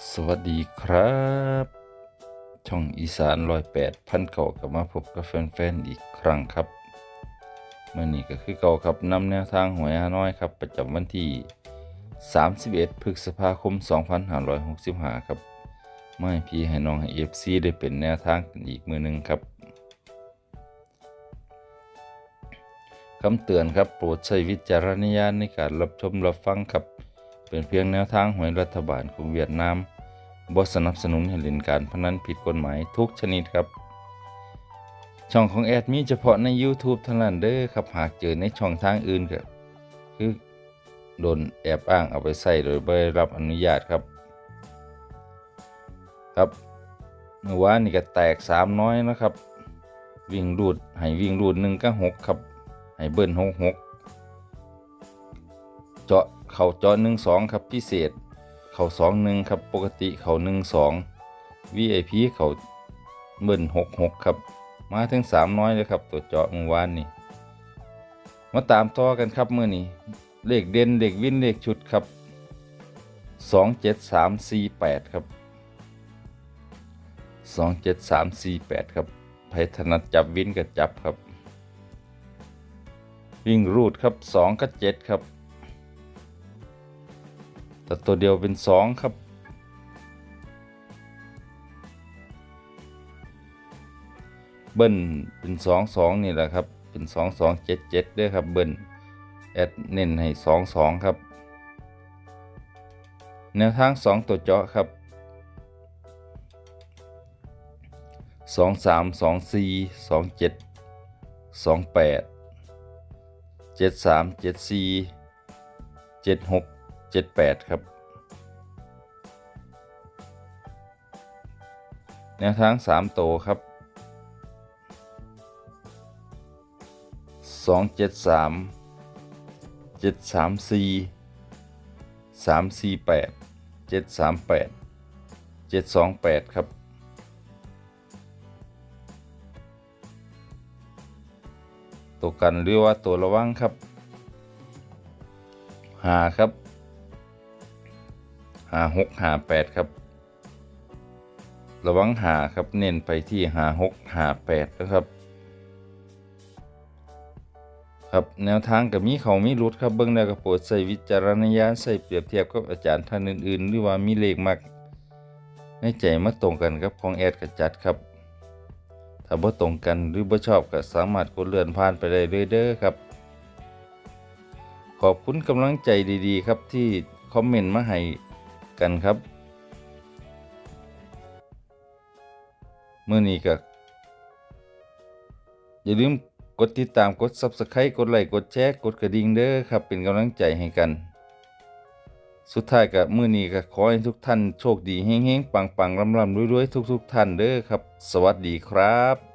สวัสดีครับ ช่องอีสานร้อยแปดพันเก่ากลับมาพบกับแฟนๆอีกครั้งครับเมื่อนี้ก็คือเก่าครับนำแนวทางหวยฮานอยครับ ประจำวันที่ 31พฤษภาคม 2565 ครับมาให้พี่ให้น้องให้เอฟซีได้เป็นแนวทางกันอีกมือหนึ่งครับคำเตือนครับโปรดใช้วิจารณญาณในการรับชมรับฟังครับ เป็นเพียงแนวทางหวยรัฐบาลของเวียดนามบ่สนับสนุนให้เล่นการพนันผิดกฎหมายทุกชนิดครับ ช่องของแอดมีเฉพาะใน YouTube เท่านั้นเด้อครับหากเจอในช่องทางอื่นก็คือโดนแอบอ้างเอาไปใส่โดยไม่ได้รับอนุญาตครับ ครับเมื่อวานนี่ก็แตกสามน้อยนะครับ วิ่งรูดให้วิ่งรูดหนึ่งก็หกครับให้เบิ้ลหกหกเจาะ เข่าจาะหนึ่งสองครับพิเศษ เข่าสองหนึ่งครับปกติเข่าหนึ่งสอง VIP เข่าเบิ้ลหกหกครับ มาถึงสามน้อยเลยครับ ตัวเจาะเมื่อวานนี่มาตามต่อกันครับเมื่อนี้เลขเด่นเลขวินเลขชุดครับสองเจ็ดสามสี่แปดครับสองเจ็ดสามสี่แปดครับไพถนัดจับวินกับจับครับ วิ่งรูดครับสองกับเจ็ดครับ แต่ตัวเดียวเป็นสองครับ เบิ้ลเป็นสองสองนี่แหละครับ เป็นสองสองเจ็ดเจ็ดด้วยครับเบิ้ลแอดเน้นให้สองสองครับ แนวทางสองตัวเจาะครับสองสามสองสี่สองเจ็ดสองแปด เจ็ดแปดครับ แนวทางสามโตวครับสองเจ็ดสามเจ็ดสามสี่สามสี่แปดเจ็ดสามแปดเจ็ดสองแปดครับตัวกันหรือว่าตัวระวังครับหาครับ หาหกหาแปดครับ ระวังหาครับเน้นไปที่หาหกหาแปดนะครับ ครับแนวทางกับมีเขามีรุดครับเบื้องแนวกระโปรดใส่วิจารณญาณใส่เปรียบเทียบกับอาจารย์ท่านอื่นๆ หรือว่ามีเลขมักในใจมาตรงกันครับของแอดกับจัดครับถ้าบ่ตรงกันหรือบ่ชอบก็สามารถกดเลื่อนผ่านไปได้เลยเด้อครับ ขอบคุณกำลังใจดีๆ ครับที่คอมเมนต์มาให้ กันครับเมื่อนี้ก็อย่าลืมกดติดตามกด Subscribe กดไลค์กดแชร์กดกระดิ่งเด้อครับ เป็นกำลังใจให้กัน สุดท้ายกับมื้อนี้ก็ขอให้ทุกท่านโชคดีเฮงๆปังๆลำๆรวยๆทุก ๆ ท่านเด้อครับ สวัสดีครับ